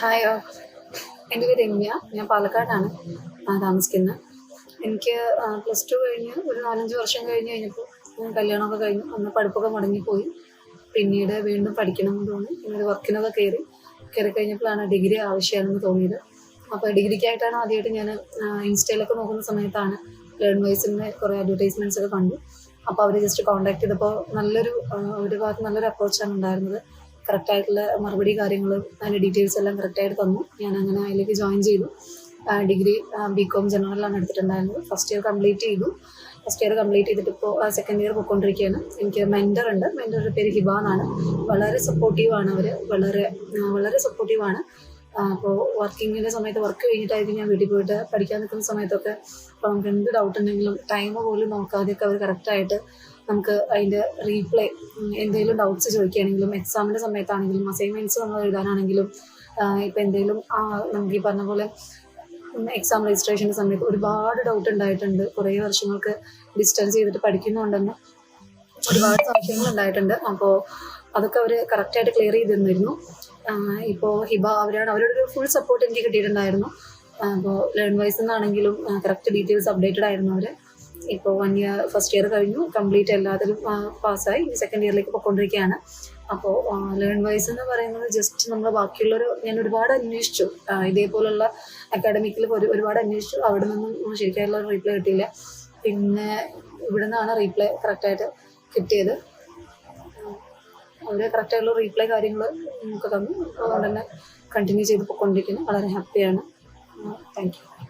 Hi ഓ. എന്റെ പേര് രമ്യ. ഞാൻ പാലക്കാടാണ്. താമസിക്കുന്നത് എനിക്ക് പ്ലസ് ടു കഴിഞ്ഞ് ഒരു നാലഞ്ച് വർഷം കഴിഞ്ഞ് കഴിഞ്ഞപ്പോൾ കല്യാണമൊക്കെ കഴിഞ്ഞു. അന്ന് പഠിപ്പൊക്കെ മുടങ്ങിപ്പോയി. പിന്നീട് വീണ്ടും പഠിക്കണമെന്ന് തോന്നി. പിന്നീട് വർക്കിനൊക്കെ കയറി. കയറി കഴിഞ്ഞപ്പോഴാണ് ഡിഗ്രി ആവശ്യമാണെന്ന് തോന്നിയത്. അപ്പോൾ ഡിഗ്രിക്കായിട്ടാണ് ആദ്യമായിട്ട് ഞാൻ ഇൻസ്റ്റയിലൊക്കെ നോക്കുന്ന സമയത്താണ് ലേൺ വൈസിന്റെ കുറേ അഡ്വർടൈസ്മെന്റ്സ് ഒക്കെ കണ്ടു. അപ്പോൾ അവർ ജസ്റ്റ് കോൺടാക്ട് ചെയ്തപ്പോൾ നല്ലൊരു ഒരു ഭാഗത്ത് നല്ലൊരു അപ്രോച്ചാണ് ഉണ്ടായിരുന്നത്. കറക്റ്റ് ആയിട്ടുള്ള മറുപടി കാര്യങ്ങൾ അതിന്റെ ഡീറ്റെയിൽസ് എല്ലാം കറക്റ്റായിട്ട് തന്നു. ഞാൻ അങ്ങനെ അതിലേക്ക് ജോയിൻ ചെയ്തു. ഡിഗ്രി ബി കോം ജനറലാണ് എടുത്തിട്ടുണ്ടായിരുന്നത്. ഫസ്റ്റ് ഇയർ കംപ്ലീറ്റ് ചെയ്തു. ഫസ്റ്റ് ഇയർ കംപ്ലീറ്റ് ചെയ്തിട്ട് ഇപ്പോൾ സെക്കൻഡ് ഇയർ പോയിക്കൊണ്ടിരിക്കുകയാണ് എനിക്ക് മെന്റർ ഉണ്ട്. മെന്ററുടെ പേര് ഹിബ എന്നാണ് വളരെ സപ്പോർട്ടീവാണ് അവർ വളരെ വളരെ വളരെ സപ്പോർട്ടീവാണ് അപ്പോൾ വർക്കിങ്ങിന്റെ സമയത്ത് വർക്ക് കഴിഞ്ഞിട്ടായിരിക്കും ഞാൻ വീട്ടിൽ പോയിട്ട് പഠിക്കാൻ നിൽക്കുന്ന സമയത്തൊക്കെ അപ്പോൾ നമുക്ക് എന്ത് ഡൗട്ട് ഉണ്ടെങ്കിലും ടൈം പോലും നോക്കാതെയൊക്കെ അവർ കറക്റ്റായിട്ട് നമുക്ക് അതിന്റെ റീപ്ലേ എന്തെങ്കിലും ഡൗട്ട്സ് ചോദിക്കുകയാണെങ്കിലും എക്സാമിന്റെ സമയത്താണെങ്കിലും അസൈൻമെന്റ്സ് നമ്മൾ എഴുതാനാണെങ്കിലും ഇപ്പം എന്തെങ്കിലും നമുക്ക് ഈ പറഞ്ഞ പോലെ എക്സാം രജിസ്ട്രേഷന്റെ സമയത്ത് ഒരുപാട് ഡൗട്ട് ഉണ്ടായിട്ടുണ്ട്. കുറേ വർഷങ്ങൾക്ക് ഡിസ്റ്റൻസ് ചെയ്തിട്ട് പഠിക്കുന്നുണ്ടെന്ന് ഒരുപാട് സംശയങ്ങൾ ഉണ്ടായിട്ടുണ്ട്. അപ്പോൾ അതൊക്കെ അവർ കറക്റ്റായിട്ട് ക്ലിയർ ചെയ്ത് തന്നിരുന്നു. ഇപ്പോൾ ഹിബ അവരാണ് അവരുടെ ഫുൾ സപ്പോർട്ട് എനിക്ക് കിട്ടിയിട്ടുണ്ടായിരുന്നു. അപ്പോൾ ലേൺ വൈസ് എന്നാണെങ്കിലും കറക്റ്റ് ഡീറ്റെയിൽസ് അപ്ഡേറ്റഡ് ആയിരുന്നു അവർ ഇപ്പോൾ വൺ ഇയർ ഫസ്റ്റ് ഇയർ കഴിഞ്ഞു. കംപ്ലീറ്റ് എല്ലാത്തിലും പാസ്സായി. സെക്കൻഡ് ഇയറിലേക്ക് പോയിക്കൊണ്ടിരിക്കുകയാണ്. അപ്പോൾ ലേൺ വൈസ് എന്ന് പറയുന്നത് ജസ്റ്റ് നമ്മൾ ബാക്കിയുള്ളൊരു ഞാൻ ഒരുപാട് അന്വേഷിച്ചു. ഇതേപോലുള്ള അക്കാഡമിക്കിൽ ഒരു ഒരുപാട് അന്വേഷിച്ചു. അവിടെ നിന്നും ശരിക്കായിട്ടുള്ള റീപ്ലൈ കിട്ടിയില്ല. പിന്നെ ഇവിടെ നിന്നാണ് റീപ്ലൈ കറക്റ്റായിട്ട് കിട്ടിയത്. അവർ കറക്റ്റായിട്ടുള്ള റീപ്ലൈ കാര്യങ്ങൾ നമുക്ക് തന്നു. അതുകൊണ്ട് തന്നെ കണ്ടിന്യൂ ചെയ്ത് പോയിക്കൊണ്ടിരിക്കുന്നു. വളരെ ഹാപ്പിയാണ് താങ്ക് യു